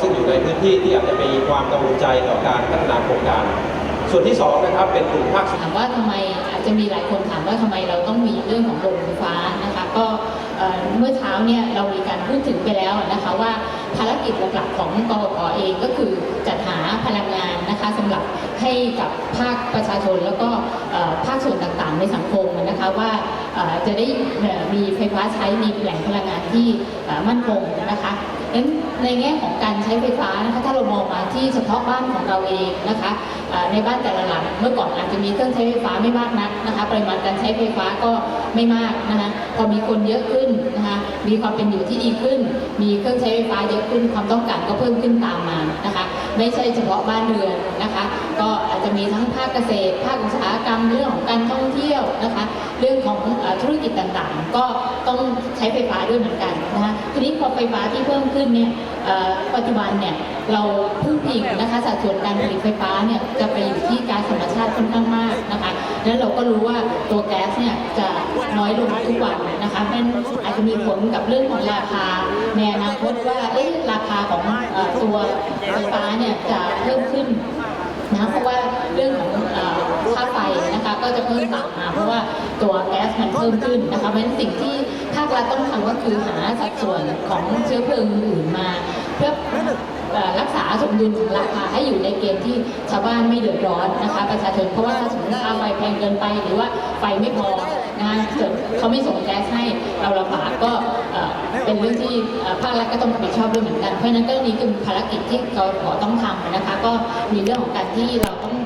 ซึ่งอยู่ในพื้นที่ที่อาจจะมีความกังวลใจต่อการพัฒนาโครงการ ส่วนที่สองนะครับเป็นกลุ่มภาคถามว่าทำไมอาจจะมีหลายคนถามว่าทำไมเราต้องมีเรื่องของโรงไฟฟ้านะคะก็เมื่อเช้าเนี่ยเรามีการพูดถึงไปแล้วนะคะว่าภารกิจหลักๆของกรกเองก็คือจัดหาพลังงานนะคะสำหรับให้กับภาคประชาชนแล้วก็ภาคส่วนต่างๆในสังคมนะคะว่าจะได้มีไฟฟ้าใช้มีแหล่งพลังงานที่มั่นคงนะคะ นั้นในแง่ของการใช้ไฟฟ้านะคะถ้าเรามองมาที่เฉพาะบ้านของเราเองนะคะในบ้านแต่ละหลังเมื่อก่อนอาจจะมีเครื่องใช้ไฟฟ้าไม่มากนักนะคะปริมาณการใช้ไฟฟ้าก็ไม่มากนะคะพอมีคนเยอะขึ้นนะคะมีความเป็นอยู่ที่ดีขึ้น มีเครื่องใช้ไฟฟ้าเยอะขึ้นความต้องการก็เพิ่มขึ้นตามมานะคะไม่ใช่เฉพาะบ้านเรือนนะคะก็ จะมีทั้งภาคเกษตร ภาคอุตสาหกรรมเรื่องของการท่องเที่ยวนะคะ เรื่องของอธุรกิจต่างๆ ก็ต้องใช้ไฟฟ้าด้วยเหมือนกันนะคะทีนี้พอไฟฟ้าที่เพิ่มขึ้นเนี่ยปัจจุบันเนี่ยเราพึ่งพิงนะคะสัดส่วนการผลิตไฟฟ้าเนี่ยจะไปอยู่ที่ก๊าซธรรมชาติค่อนข้างมากนะคะแล้วเราก็รู้ว่าตัวแก๊สเนี่ยจะน้อยลงทุกวันนะคะมันอาจจะมีผลกับเรื่องของราคาในอนาคตว่าเอ๊ะราคาของอตัวไฟฟ้าเนี่ยจะเพิ่มขึ้น นะเพราะว่าเรื่องของค่าไฟนะคะก็จะเพิ่มตามมาเพราะว่าตัวแก๊สมันเพิ่มขึ้นนะคะเพราะฉะนั้นสิ่งที่ภาครัฐต้องทำก็คือหาสัดส่วนของเชื้อเพลิงอื่นมา เพื่อเอ่อรักษาสมดุลของราคาให้อยู่ในเกณฑ์ที่ชาวบ้านไม่เดือดร้อนนะคะประชาชนเพราะว่าถ้าสมมติค่าไฟแพงเกินไปหรือว่าไฟไม่พอ นะเกิดเขาไม่ส่งแก๊สให้เราลำบากก็เป็นเรื่องที่ภาครัฐก็ต้องรับผิดชอบด้วยเหมือนกันเพราะฉะนั้นก็นี่คือภารกิจที่กรขอต้องทำนะคะ ก็มีเรื่องของการที่เราต้อง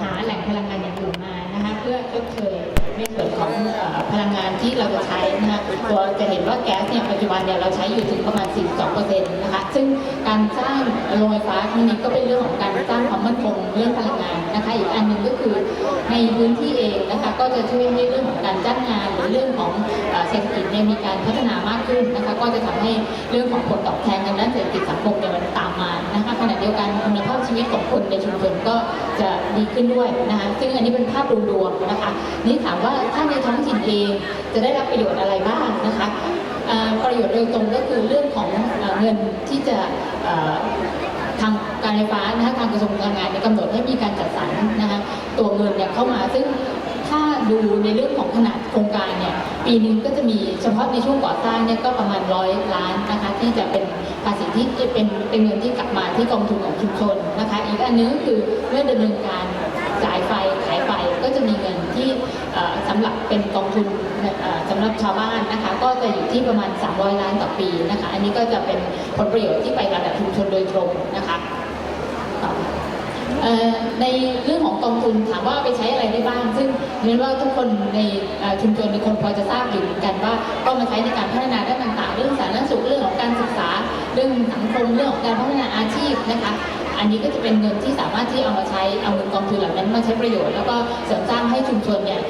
หาแหล่งพลังงานอย่างอื่นมานะคะเพื่อชดเชยในส่วนของเอ่อพลังงานที่เราจะใช้นะคะตัวจะเห็นว่าแก๊สเนี่ยปัจจุบันเนี่ยเราใช้อยู่ถึงประมาณ 42%นะคะซึ่งการสร้างโรงไฟฟ้าครั้งนี้ก็เป็นเรื่องของการสร้างความมั่นคงเรื่องพลังงานนะคะ อีกอันหนึ่งก็คือในพื้นที่เองนะคะก็จะช่วยให้เรื่องของการจ้างงานหรือเรื่องของเศรษฐกิจเนี่ยมีการพัฒนามากขึ้นนะคะ ก็จะทำให้เรื่องของผลตอบแทนทางด้านเศรษฐกิจสังคมเนี่ยมันตามมานะคะขณะเดียวกันคุณภาพชีวิตของคนในชุมชนก็จะดีขึ้นด้วยนะคะซึ่งอันนี้เป็นภาพรวมๆนะคะนี่ถามว่าถ้าในท้องถิ่นเองจะได้รับประโยชน์อะไรบ้างนะคะประโยชน์โดยตรงก็คือเรื่องของเงินที่จะทางการไฟฟ้านะคะทางกระทรวงพลังงานามา ซึ่งถ้าดูในเรื่องของขนาดโครงการเนี่ยปีหนึงก็จะมีเฉพาะในช่วงก่อสร้างเนี่ยก็ประมาณร้อยล้านนะคะที่จะเป็นภาษีที่เป็นเป็นเงินที่กลับมาที่กองทุนของชุมชนนะคะอีกอันนึงก็คือเมื่อดำเนินการจ่ายไฟขายไฟก็จะมีเงินที่เอ่อสำหรับเป็นกองทุนเอ่อสำหรับชาวบ้านนะคะก็จะอยู่ที่ประมาณ 300 ล้านต่อปีนะคะอันนี้ก็จะเป็นผลประโยชน์ที่ไประดับชุมชนโดยตรงนะคะ ในเรื่องของกองทุนถามว่าไปใช้อะไรได้บ้าง ซึ่งเรียนว่าทุกคนในชุมชนในคนพอจะทราบอยู่เหมือนกันว่าก็มาใช้ในการพัฒนาด้านต่างๆ เรื่องสาธารณสุขเรื่องของการศึกษา เรื่องสังคมเรื่องของการพัฒนาอาชีพนะคะอันนี้ก็จะเป็นเงินที่สามารถที่เอามาใช้เอาเงินกองทุนเหล่านั้นมาใช้ประโยชน์ แล้วก็เสริมสร้างให้ชุมชนเนี่ย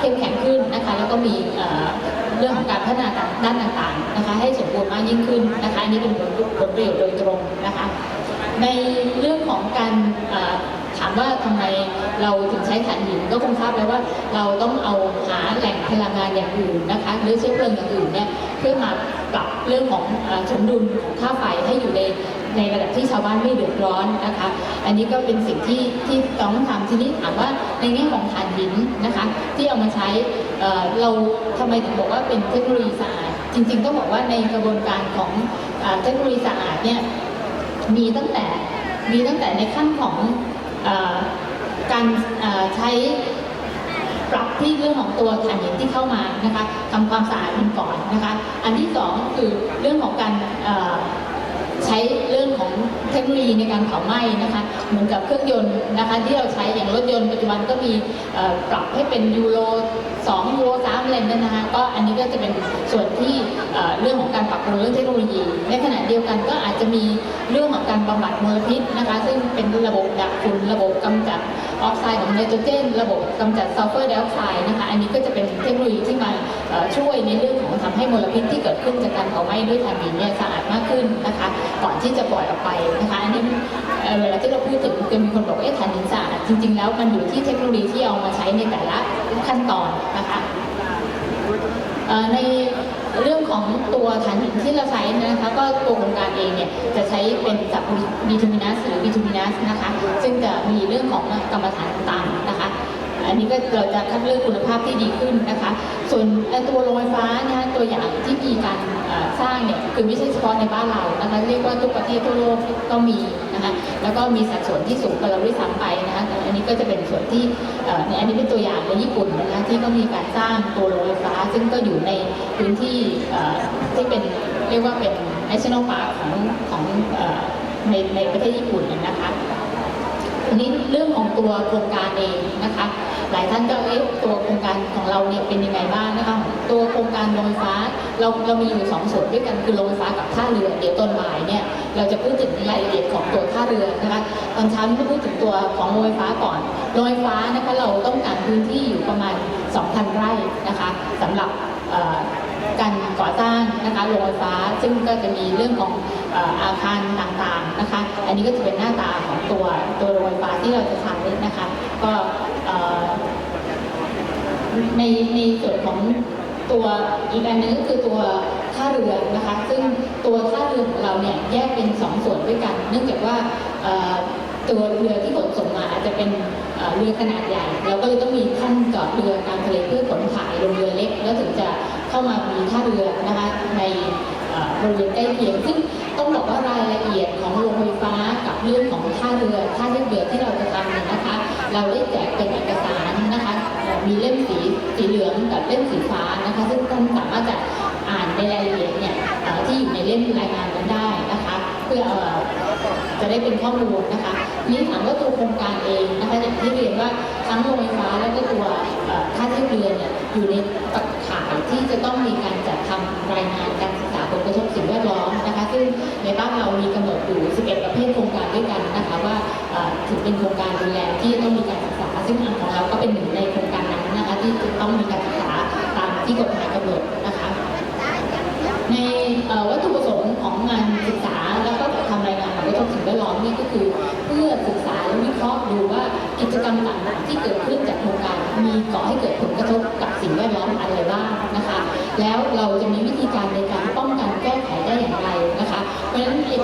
เข้มแข็งขึ้นนะคะแล้วก็มีเรื่องของการพัฒนาด้านต่างๆนะคะให้สมบูรณ์มากยิ่งขึ้นนะคะอันนี้เป็นผลประโยชน์โดยตรงนะคะ ในเรื่องของการถามว่าทำไมเราถึงใช้ถ่านหินก็คงทราบแล้วว่าเราต้องเอาหาแหล่งพลังงานอย่างอื่นนะคะหรือเชื้อเพลิงอย่างอื่นเนี่ยเพื่อมาปรับเรื่องของสมดุลของค่าไฟให้อยู่ในในระดับที่ชาวบ้านไม่เดือดร้อนนะคะ อันนี้ก็เป็นสิ่งที่ที่ต้องทำทีนี้ถามว่าในแง่ของถ่านหินนะคะ ที่เอามาใช้เราทำไมถึงบอกว่าเป็นเทคโนโลยีสะอาดจริง ๆ ต้องบอกว่าในกระบวนการของเอ่อเทคโนโลยีสะอาดเนี่ย มีตั้งแต่มีตั้งแต่ในขั้นของอการใช้ปรับที่เรื่องของตัวถ่านหินที่เข้ามานะคะทำความสะอาดมันก่อนนะคะ อันที่สองคือเรื่องของการใช้เรื่องของเทคโนโลยีในการเผาไหม้นะคะเหมือนกับเครื่องยนต์นะคะที่เราใช้อย่างรถยนต์ปัจจุบันก็มีปรับให้เป็นยูโร 2โว3อะไรนั่นนะคะก็อันนี้ก็จะเป็นส่วนที่เรื่องของการปรับปรุงเรื่องเทคโนโลยี ในขณะเดียวกันก็อาจจะมีเรื่องของการบำบัดมลพิษนะคะ ซึ่งเป็นระบบดักฝุ่นระบบกำจัดออกไซด์ของไนโตรเจน ระบบกำจัดซัลเฟอร์ไดออกไซด์นะคะ อันนี้ก็จะเป็นเทคโนโลยีที่มาช่วยในเรื่องของทำให้มลพิษที่เกิดขึ้นจากการเผาไหม้ด้วยถ่านหินเนี่ยสะอาดมากขึ้นนะคะ ก่อนที่จะปล่อยออกไปนะคะอันนี้เวลาที่เราพูดถึงจะมีคนบอกว่าเอ๊ะถ่านหินสะอาดจริง ๆ แล้วมันอยู่ที่เทคโนโลยีที่เอามาใช้ในแต่ละขั้นตอนนะคะในเรื่องของตัวฐานหินที่เราใช้นะคะก็ตัวโครงการเองเนี่ยจะใช้เป็นสับบิทูมินัสหรือบิทูมินัสนะคะซึ่งจะมีเรื่องของกรรมฐานต่างๆนะคะ อันนี้ก็เราจะคัดเลือกคุณภาพที่ดีขึ้นนะคะ ส่วนตัวโรงไฟฟ้านี่ยตัวอย่างที่มีการสร้างเนี่ยคือไม่ใช่เฉพาะในบ้านเรานะคะเรียกว่าทุกประเทศทั่วโลกก็มีนะคะแล้วก็มีสัดส่วนที่สูงกว่าเราด้วยซ้ำไปนะคะอันนี้ก็จะเป็นส่วนที่ในอันนี้เป็นตัวอย่างในญี่ปุ่นนะคะที่ก็มีการสร้างตัวโรงไฟฟ้า ซึ่งก็อยู่ในพื้นที่ที่เป็นเรียกว่าเป็น national park ของของในในประเทศญี่ปุ่นนะคะ นี้เรื่องของตัวโครงการเองนะคะ หลายท่านก็เอ๊ะตัวโครงการของเราเนี่ยเป็นยังไงบ้างนะคะ ตัวโครงการโรงไฟฟ้าเราเรามีอยู่สองส่วนด้วยกันคือโรงไฟฟ้ากับท่าเรือเดี๋ยวตอนบ่ายเนี่ยเราจะพูดถึงรายละเอียดของตัวท่าเรือนะคะตอนเช้านี้พูดถึงตัวของโรงไฟฟ้าก่อนโรงไฟฟ้านะคะเราต้องการพื้นที่อยู่ประมาณ 2,000 ไร่นะคะสำหรับ การก่อสร้างนะคะโรงไฟฟ้า ซึ่งก็จะมีเรื่องของอาคารต่างๆนะคะ อันนี้ก็จะเป็นหน้าตาของตัวตัวโรงไฟฟ้าที่เราจะทำนะคะ ก็ในในส่วนของตัวอีกอันนึงก็คือตัวท่าเรือนะคะ ซึ่งตัวท่าเรือของเราเนี่ยแยกเป็นสองส่วนด้วยกัน เนื่องจากว่าตัวเรือที่ขนส่งมาอาจจะเป็นเรือขนาดใหญ่ เราก็เลยต้องมีท่านจอดเรือการทะเลเพื่อขนขายลงเรือเล็ก แล้วถึงจะ เข้ามามีท่าเรือนะคะในบริเวณใกล้เคียงซึ่งต้องบอกว่ารายละเอียดของโรงไฟฟ้ากับเรื่องของท่าเรือท่าเทียบเรือที่เราจะทำเนี่ยนะคะ เราได้แจกเป็นเอกสารนะคะมีเล่มสีสีเหลืองกับเล่มสีฟ้านะคะ ซึ่งท่านสามารถจะอ่านในรายละเอียดเนี่ยที่อยู่ในเล่มรายงานนั้นได้นะคะ เพื่อจะได้เป็นข้อมูลนะคะนี่ถามว่าตัวโครงการเองนะคะอย่างที่เรียนว่าทั้งโรงไฟฟ้าแล้วก็ตัวท่าเทียบเรือเนี่ยอยู่ในข ที่จะต้องมีการจัดทำรายงานการศึกษาผลกระทบสิ่งแวดล้อมนะคะ ซึ่งในบ้านเรามีกำหนดอยู่ 11 ประเภทโครงการด้วยกันนะคะว่าถือเป็นโครงการดูแลที่ต้องมีการศึกษา ซึ่งอันของเราก็เป็นหนึ่งในโครงการนั้นนะคะที่จะต้องมีการศึกษาตามที่กฎหมาย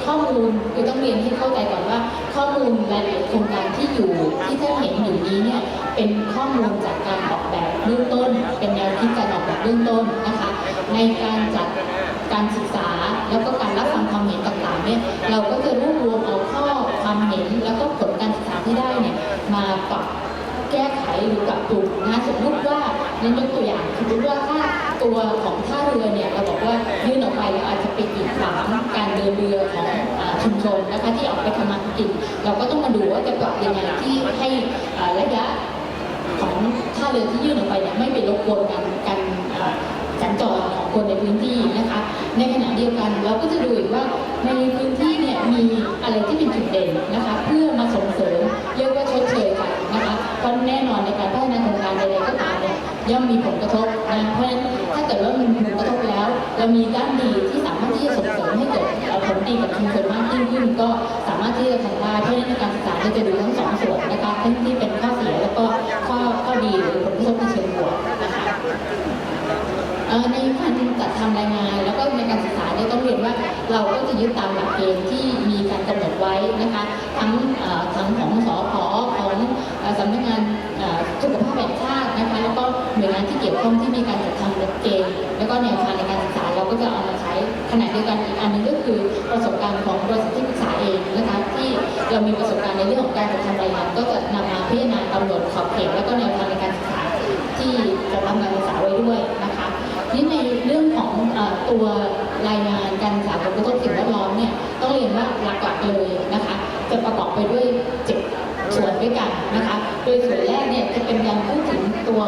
ข้อมูลคือต้องเรียนให้เข้าใจก่อนว่า ข้อมูลรายละเอียดโครงการที่อยู่ที่ท่านเห็นอยู่นี้เนี่ยเป็นข้อมูลจากการออกแบบเบื้องต้น เป็นแนวคิดการออกแบบเบื้องต้นนะคะ ในการจัดการศึกษาแล้วก็การรับฟังความเห็นต่างๆเนี่ยเราก็จะรวบรวมเอาข้อความเห็นแล้วก็ผลการศึกษาที่ได้เนี่ยมาปรับแก้ไขหรือปรับปรุงนะสมมติว่า ในยกตัวอย่างสมมติว่าถ้าตัวของท่าเรือเนี่ยเราบอกว่ายื่นออกไปแล้วอาจจะไปกีดขวางการเดินเรือของอชุมชนนะคะที่ออกไปทำมาหากินเราก็ต้องมาดูว่าจะปรับยังไงที่ให้ระยะของท่าเรือที่ยื่นออกไปเนี่ยไม่ไปรบกวนกันกันเอ่อสัญจรของคนในพื้นที่นะคะ ในขณะเดียวกันเราก็จะดูอีกว่าในพื้นที่เนี่ยมีอะไรที่เป็นจุดเด่นนะคะ ย่อมมีผลกระทบนะเพราะฉะนั้นถ้าเกิดว่ามีผลกระทบแล้ว เรามีด้านดีที่สามารถที่จะส่งเสริมให้เกิดเอ่อผลดีกับชุมชนมากยิ่งขึ้น ก็สามารถที่จะทำได้เพราะฉะนั้นในการศึกษาเราจะดูทั้งสองส่วนนะคะทั้งที่เป็นข้อเสียแล้วก็ข้อข้อดีหรือผลกระทบในเชิงบวกนะคะในการจัดทำรายงาน แล้วก็ในการศึกษาเนี่ยต้องเรียนว่าเราก็จะยึดตามหลักเกณฑ์ที่มีการกำหนดไว้นะคะ ทั้งทั้งของสอพของสำนักงาน สุขภาพแห่งชาตินะคะแล้วก็หน่วยงานที่เกี่ยวข้องที่มีการจัดทำหลักเกณฑ์แล้วก็แนวทางในการศึกษาเราก็จะเอามาใช้ขณะเดียวกันอีกอันนึงก็คือประสบการณ์ของบริษัทที่ปรึกษาเองนะคะที่เรามีประสบการณ์ในเรื่องของการจัดทำรายงานก็จะนำมาพิจารณากำหนดขอบเขตแล้วก็แนวทางในการศึกษาที่จะทำการศึกษาไว้ด้วยนะคะนี่ในเรื่องของอตัวรายงานการศึกษาผลกระทบสิ่งแวดล้อมเนี่ยต้องเรียนว่าหลักๆเลยนะคะจะประกอบไปด้วยเจ็ด ส่วนด้วยกันนะคะ โดยส่วนแรกเนี่ยจะเป็นการพูดถึงตัว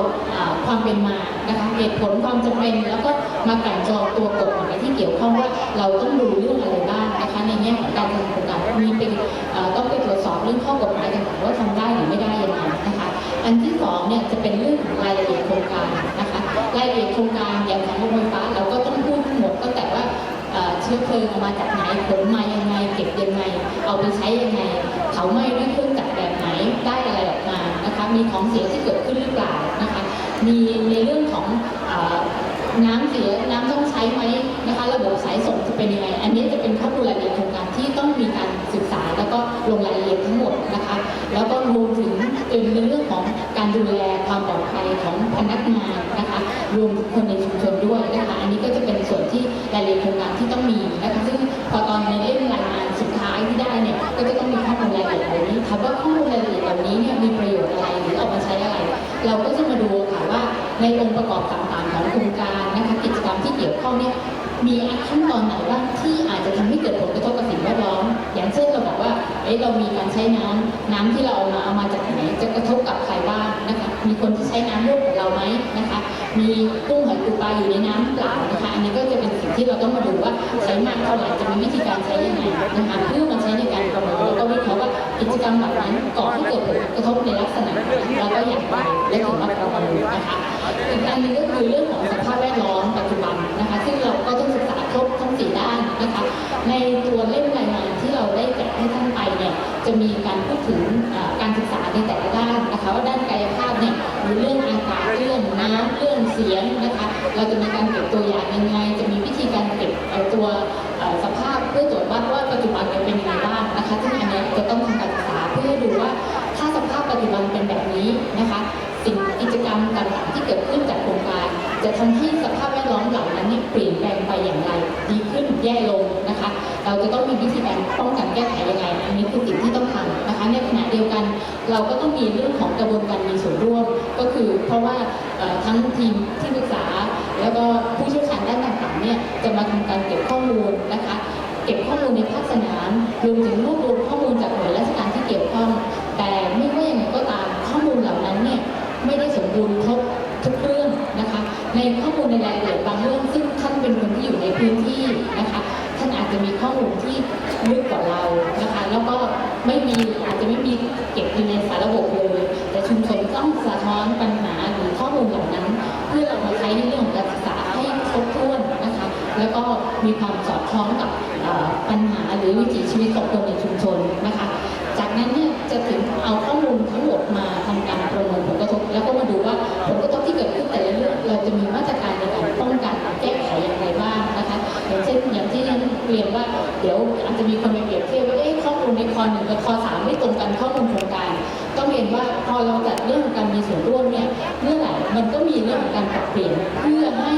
ความเป็นมานะคะเหตุผลความจำเป็นแล้วก็มากั่นกรองตัวกฎหมายที่เกี่ยวข้องว่าเราต้องดูเรื่องอะไรบ้างนะคะในแง่ของการดำเนินโครงการมีเป็นต้องไปตรวจสอบเรื่องข้อกฎหมายต่างๆว่าทำได้หรือไม่ได้ยังไงนะคะอันที่สองเนี่ยจะเป็นเรื่องของรายละเอียดโครงการนะคะรายละเอียดโครงการอย่างของโรงไฟฟ้าเราก็ต้องพูดทั้งหมดตั้งแต่ว่าเชื้อเพลิงมาจากไหนขนมายังไงเก็บยังไง เอาไปใช้ยังไงเผาไหม้ด้วยเครื่อง มีของเสียที่เกิดขึ้นหรือเปล่านะคะมีในเรื่องของอน้ำเสียน้ำต้องใช้ไหมนะคะระบบสายส่งจะเป็นยังไง อันนี้จะเป็นข้อมูลรายละเอียดโครงการที่ต้องมีการศึกษาแล้วก็ลงรายละเอียดทั้งหมดนะคะ แล้วก็รวมถึงเป็นในเรื่องของการดูแลความปลอดภัยของพนักงานนะคะรวมคนในชุมชนด้วยนะคะอันนี้ก็จะเป็นส่วนที่รายละเอียดโครงการที่ต้องมีนะคะซึ่ง เข้องเนี่ยมีขั้นตอนไหนบ้างที่อาจจะทำให้เกิดผลกระทบกับสิ่งแวดล้อม อย่างเช่นเราบอกว่าเอ๊ะเรามีการใช้น้ำน้ำที่เราเอามาเอามาจากไหนจะกระทบกับใครบ้างนะคะมีคนที่ใช้น้ำร่วมกับเราไหมนะคะมีกุ้งหอยปูปลาอยู่ในน้ำเปล่านะคะอันนี้ก็จะเป็นสิ่งที่เราต้องมาดูว่าใช้มากเท่าไหร่จะมีวิธีการใช้ยังไงนะคะเพื่อมาใช้ในการประเมินแล้วก็วิเคราะห์ว่ากิจกรรมแบบนั้นก่อให้เกิดผลกระทบในลักษณะไหนแล้วก็อย่างไรและถึงมาประเมินนะคะอีกอันนึงก็คือเรื่องของสภาพแวดล้อมปัจจุ จะมีการพูดถึงการศึกษาในแต่ละด้านนะคะว่าด้านกายภาพเนี่ยมีเรื่องอากาศเรื่องน้ำเรื่องเสียงนะคะเราจะมีการเก็บตัวอย่างยังไง จะมีวิธีการเก็บตัวสภาพเพื่อตรวจวัดว่าปัจจุบัน ของกระบวนการมีส่วนร่วม ก็คือเพราะว่าทั้งทีมที่ปรึกษา แล้วก็ผู้เชี่ยวชาญด้านต่างๆเนี่ยจะมาทำการเก็บข้อมูลนะคะ เก็บข้อมูลในภาคสนามรวมถึงรวบรวมข้อมูลจากหน่วยราชการที่เกี่ยวข้อง แต่ไม่ว่าอย่างไรก็ตามข้อมูลเหล่านั้นเนี่ยไม่ได้สมบูรณ์ครบทุกเรื่องนะคะ ในข้อมูลในรายละเอียดบางเรื่องซึ่งท่านเป็นคนที่อยู่ในพื้นที่นะคะท่านอาจจะมีข้อมูลที่ลึกกว่าเรานะคะ แล้วก็ไม่มีอาจจะไม่มีเก็บอยู่ในสารระบบ มีความสอดคล้องกับปัญหาหรือวิถีชีวิตของคนในชุมชนนะคะ จากนั้นเนี่ยจะถึงเอาข้อมูลทั้งหมดมาทำการประเมินผลกระทบ แล้วก็มาดูว่าผลกระทบที่เกิดขึ้นแต่ละเรื่องเราจะมีมาตรการในการป้องกันแก้ไขอย่างไรบ้างนะคะอย่างเช่นอย่างที่เรียนว่าเดี๋ยวอาจจะมีคนไปเปรียบเทียบว่าเอ๊ะข้อมูลในคอหนึ่งกับคอสามไม่ตรงกันข้อมูลโครงการต้องเรียนว่าพอเราจัดเรื่องของการมีส่วนร่วมเนี่ยเมื่อไหร่มันก็มีเรื่องของการปรับเปลี่ยนเพื่อให้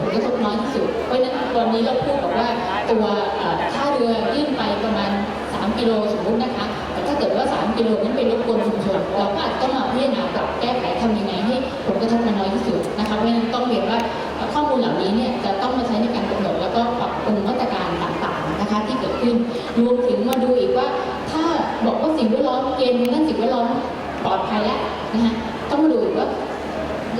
ผลกระทบน้อยที่สุด เพราะฉะนั้นวันนี้เราพูดบอกว่าตัวเอ่อท่าเรือยื่นไปประมาณ 3 กิโลสมมตินะคะแต่ถ้าเกิดว่า 3 กิโลนั้นเป็นรบกวนชุมชนเราก็อาจจะต้องมาพิจารณาปรับแก้ไขทำยังไงให้ผลกระทบมันน้อยที่สุดนะคะเพราะฉะนั้นต้องเรียนว่าข้อมูลเหล่านี้เนี่ยจะต้องมาใช้ในการกำหนดแล้วก็ปรับปรุงมาตรการต่างๆนะคะที่เกิดขึ้นรวมถึงมาดูอีกว่า ถ้าบอกว่าสิ่งแวดล้อมเกณฑ์ด้นสิ่งแวดล้อมปลอดภัยแล้วนะคะต้องมาดูว่า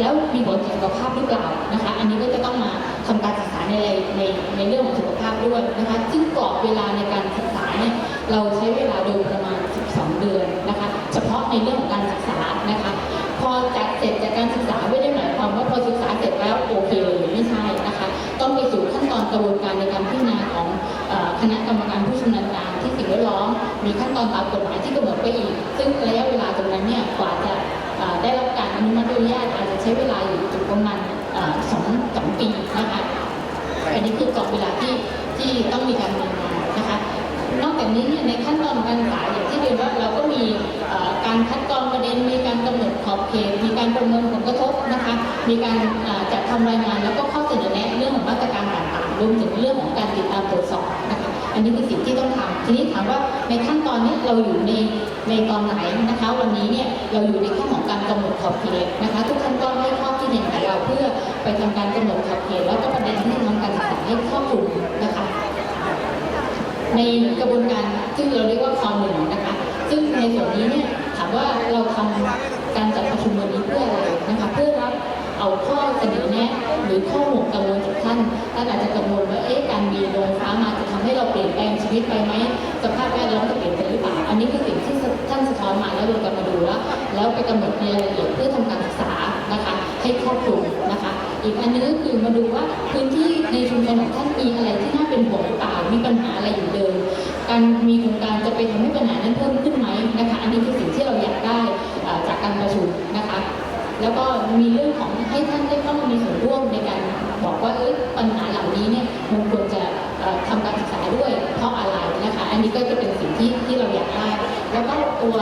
แล้วมีผลต่อสุขภาพหรือเปล่านะคะ อันนี้ก็จะต้องมาทำการศึกษาในในในเรื่องของสุขภาพด้วยนะคะ ซึ่งกรอบเวลาในการศึกษาเนี่ยเราใช้เวลาโดยประมาณ 12 เดือนนะคะ เฉพาะในเรื่องของการศึกษานะคะ พอจัดเสร็จจากการศึกษาไม่ได้หมายความว่าพอศึกษาเสร็จแล้วโอเคเลยไม่ใช่นะคะ ต้องไปสู่ขั้นตอนกระบวนการในการพิจารณาของคณะกรรมการผู้ชำนาญการที่สิ่งแวดล้อมมีขั้นตอนตามกฎหมายที่กำหนดไปอีก ซึ่งระยะเวลาตรงนั้นเนี่ยกว่าจะได้รับการอนุมัติอนุญาตอาจ ใช้เวลาอยู่ถึงประมาณเอ่อสองสองปีนะคะอันนี้คือกรอบเวลาที่ที่ต้องมีการดำเนินงานนะคะ นอกจากนี้เนี่ยในขั้นตอนการศึกษาอย่างที่เรียนว่าเราก็มีเอ่อการคัดกรองประเด็นมีการกำหนดขอบเขตมีการประเมินผลกระทบนะคะ มีการเอ่อจัดทำรายงานแล้วก็ข้อเสนอแนะเรื่องของมาตรการต่างๆรวมถึงเรื่องของการติดตามตรวจสอบนะคะอันนี้คือสิ่งที่ต้อง ทีนี้ถามว่าในขั้นตอนนี้เราอยู่ในในตอนไหนนะคะ วันนี้เนี่ยเราอยู่ในขั้นของการกำหนดขอบเขตนะคะ ทุกท่านก็ให้ข้อคิดเห็นกับเราเพื่อไปทำการกำหนดขอบเขตแล้วก็ประเด็นที่ทำการศึกษาให้ครอบคลุมนะคะ ในกระบวนการซึ่งเราเรียกว่าคอหนึ่งนะคะ ซึ่งในส่วนนี้เนี่ยถามว่าเราทำการจัดประชุมวันนี้เพื่ออะไรนะคะเพื่อ เอาข้อเสนอแนะหรือข้อห่วงกังวลจากท่านท่านอาจจะกังวลว่าเอ๊ะการมีโรงไฟฟ้ามาจะทำให้เราเปลี่ยนแปลงชีวิตไปไหมสภาพแวดล้อมจะเปลี่ยนไปหรือเปล่าอันนี้คือสิ่งที่ท่านสะท้อนมาแล้วเราจะมาดูว่าแล้วไปกำหนดในรายละเอียดเพื่อทำการศึกษานะคะให้ครอบคลุมนะคะ อีกอันนึงก็คือมาดูว่าพื้นที่ในชุมชนของท่านมีอะไรที่น่าเป็นห่วงหรือเปล่ามีปัญหาอะไรอยู่เดิมการมีโครงการจะไปทำให้ปัญหานั้นเพิ่มขึ้นไหมนะคะ อันนี้คือสิ่งที่เรา แล้วก็มีเรื่องของให้ท่านได้เข้ามามีส่วนร่วมในการบอกว่าเอ้ยปัญหาเหล่านี้เนี่ยมันควรจะเอ่อทำการศึกษาด้วยเพราะอะไรนะคะ อันนี้ก็จะเป็นสิ่งที่ที่เราอยากได้ แล้วก็ตัว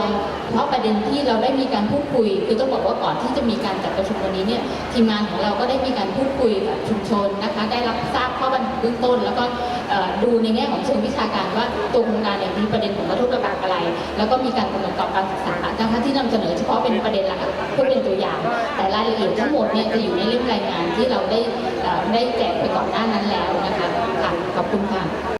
เพราะประเด็นที่เราได้มีการพูดคุย คือต้องบอกว่าก่อนที่จะมีการจัดประชุมวันนี้เนี่ยทีมงานของเราก็ได้มีการพูดคุยกับชุมชนนะคะ ได้รับทราบข้อบันเบื้องต้น แล้วก็ ดูในแง่ของเชิงวิชาการว่าตัวโครงการเนี่ยมีประเด็นผลกระทบระดับอะไร แล้วก็มีการกำหนดกรอบการศึกษานะคะที่นำเสนอเฉพาะเป็นประเด็นหลักเพื่อเป็นตัวอย่าง แต่รายละเอียดทั้งหมดเนี่ยจะอยู่ในเล่มรายงานที่เราได้ได้แจกไปก่อนหน้านั้นแล้วนะคะค่ะขอบคุณค่ะ